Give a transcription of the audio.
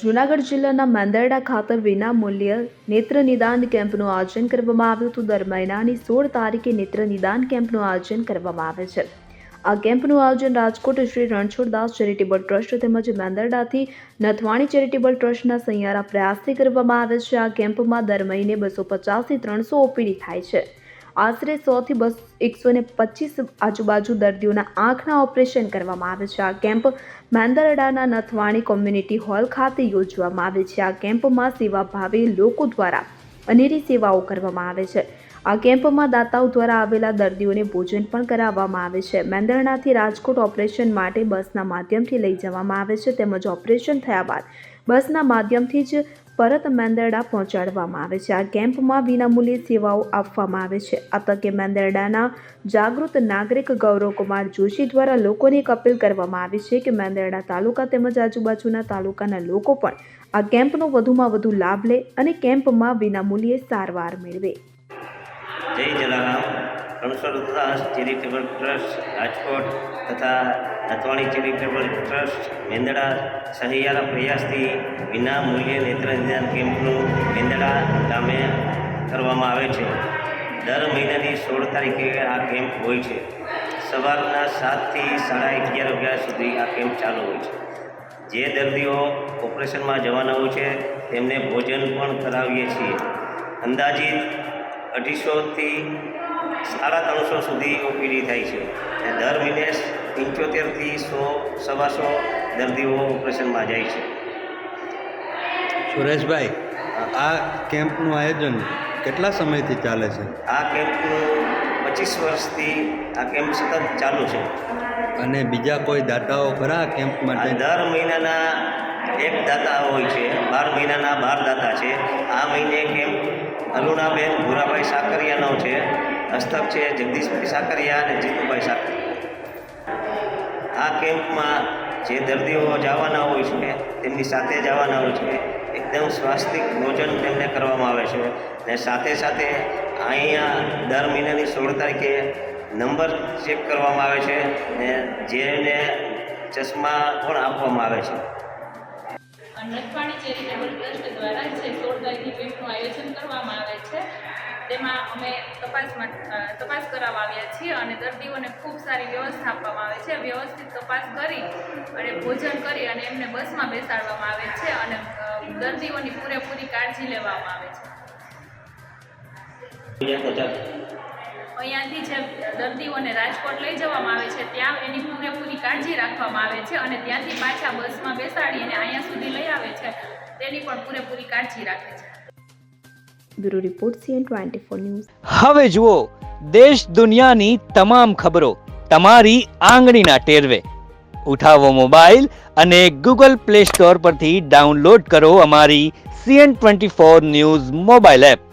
જૂનાગઢ જિલ્લાના માંદરડા ખાતે વિના મૂલ્ય નેત્ર નિદાન કેમ્પનું આયોજન કરવામાં આવ્યું હતું. દર મહિનાની સોળ તારીખે નેત્ર નિદાન કેમ્પનું આયોજન કરવામાં આવે છે. આ કેમ્પનું આયોજન રાજકોટ શ્રી રણછોડદાસ ચેરિટેબલ ટ્રસ્ટ તેમજ મેંદરડાથી નથવાણી ચેરિટેબલ ટ્રસ્ટના સહિયારા પ્રયાસથી કરવામાં આવે છે. આ કેમ્પમાં દર મહિને બસો પચાસથી ત્રણસો ઓપીડી થાય છે. આશરે સોથી બસ એકસો ને પચીસ આજુબાજુ દર્દીઓના આંખના ઓપરેશન કરવામાં આવે છે. આ કેમ્પ મેંદરડાના નથવાણી કોમ્યુનિટી હોલ ખાતે યોજવામાં આવે છે. આ કેમ્પમાં સેવાભાવી લોકો દ્વારા અનેરી સેવાઓ કરવામાં આવે છે. આ કેમ્પમાં દાતાઓ દ્વારા આવેલા દર્દીઓને ભોજન પણ કરાવવામાં આવે છે. મેંદરણાથી રાજકોટ ઓપરેશન માટે બસના માધ્યમથી લઈ જવામાં આવે છે. તેમજ ઓપરેશન થયા બાદ બસના માધ્યમથી જ પરત મેંદરડા પહોંચાડવામાં આવે છે. આ કેમ્પમાં વિનામૂલ્યે સેવાઓ આપવામાં આવે છે. આ તકે મેંદરડાના જાગૃત નાગરિક ગૌરવકુમાર જોશી દ્વારા લોકોને એક અપીલ કરવામાં આવી છે કે મેંદરડા તાલુકા તેમજ આજુબાજુના તાલુકાના લોકો પણ આ કેમ્પનો વધુમાં વધુ લાભ લે અને કેમ્પમાં વિનામૂલ્યે સારવાર મેળવે. જય જલારામ. રણછોડદાસ ચેરિટેબલ ટ્રસ્ટ, રાજકોટ તથા નથવાણી ચેરિટેબલ ટ્રસ્ટ, મેંદડા સહિયારા પ્રયાસથી વિના મૂલ્યે નેત્ર કેમ્પનું મેંદડા ગામે કરવામાં આવે છે. દર મહિનાની સોળ તારીખે આ કેમ્પ હોય છે. સવારના સાતથી સાડા અગિયાર વાગ્યા સુધી આ કેમ્પ ચાલુ હોય છે. જે દર્દીઓ ઓપરેશનમાં જવાના હોય છે, તેમને ભોજન પણ કરાવીએ છીએ. અંદાજિત અઢીસોથી સાડા ત્રણસો સુધી ઓપીડી થાય છે. અને દર મહિને પંચોતેરથી સો સવાસો દર્દીઓ ઓપરેશનમાં જાય છે. સુરેશભાઈ આ કેમ્પનું આયોજન કેટલા સમયથી ચાલે છે? આ કેમ્પનું પચીસ વર્ષથી આ કેમ્પ સતત ચાલુ છે. અને બીજા કોઈ દાતાઓ ખરા કેમ્પ માટે? દર મહિનાના એક દાતા હોય છે, બાર મહિનાના બાર દાતા છે. આ મહિને કેમ્પ અરુણાબેન, ભૂરાભાઈ સાકરિયાનો છે, હસ્તક છે, જગદીશભાઈ સાકરિયા અને જીતુભાઈ સાકરિયા. આ કેમ્પમાં જે દર્દીઓ જવાના હોય છે, તેમની સાથે જવાના હોય છે, એકદમ સ્વાસ્થિક ભોજન તેમને કરવામાં આવે છે. અને સાથે સાથે અહીંયા દર મહિનાની સોળ તારીખે નંબર ચેક કરવામાં આવે છે ને જેને ચશ્મા પણ આપવામાં આવે છે. નટવાણી ચેરિટેબલ ટ્રસ્ટ દ્વારા જે સોળ તારીખે કેમ્પનું આયોજન કરવામાં આવે છે. તેમાં અમે તપાસ તપાસ કરાવવા આવ્યા છીએ અને દર્દીઓને ખૂબ સારી વ્યવસ્થા આપવામાં આવે છે. વ્યવસ્થિત તપાસ કરી અને ભોજન કરી અને એમને બસમાં બેસાડવામાં આવે છે અને દર્દીઓની પૂરેપૂરી કાળજી લેવામાં આવે છે. અહીંયાથી જે દર્દીઓને રાજકોટ લઈ જવામાં આવે છે ત્યાં એની પૂરેપૂરી કાળજી રાખવામાં આવે છે અને ત્યાંથી પાછા બસમાં બેસાડી અને અહીંયા સુધી લઈ આવે છે. તેની પણ પૂરેપૂરી કાળજી રાખે છે. Bureau report CN twenty four news. હવે જુઓ દેશ દુનિયાની તમામ ખબરો તમારી આંગળીના ટેરવે. ઉઠાવો મોબાઈલ અને ગૂગલ પ્લે સ્ટોર પરથી ડાઉનલોડ કરો અમારી CN twenty four news mobile app.